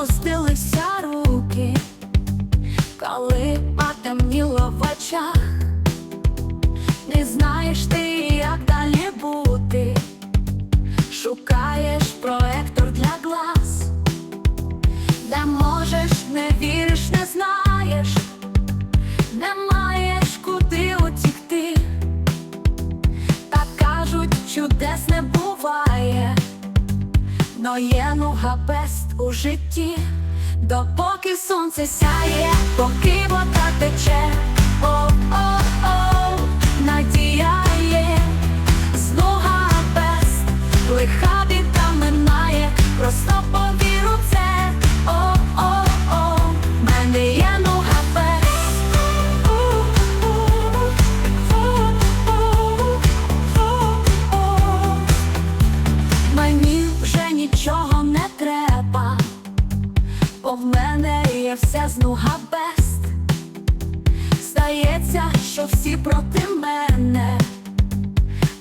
опустилися руки, коли потемніло в очах, не знаєш ти, як далі бути, шукаєш проектор для глаз, де можеш, не віриш, не знаєш, не маєш куди утікти. Так кажуть, чудес не буває, но є нуга пест у житті, допоки сонце сяє, поки вода тече, о-о-о, є все бест. Здається, що всі проти мене,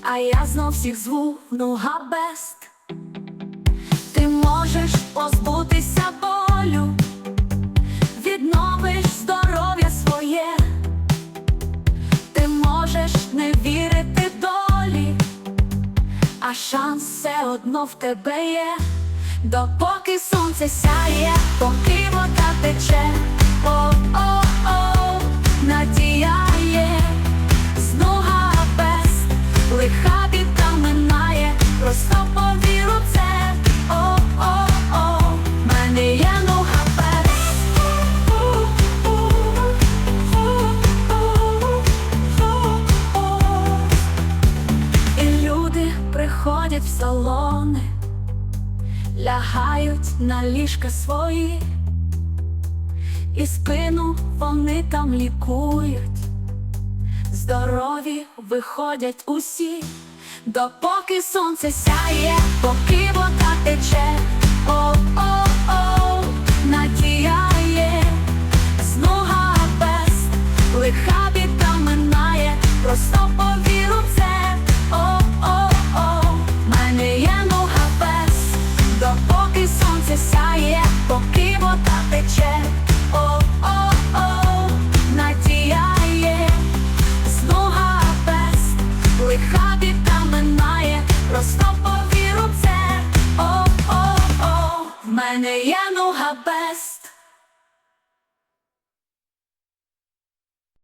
а я знов всіх зву нуга бест. Ти можеш позбутися болю, відновиш здоров'я своє. Ти можеш не вірити долі, а шанс все одно в тебе є, допоки сонце сяє, поки вода тече, в салони, лягають на ліжка свої, і спину вони там лікують, здорові виходять усі, допоки сонце сяє, поки вода тече, Просто повіру це, о, о, о, в мене є нога без.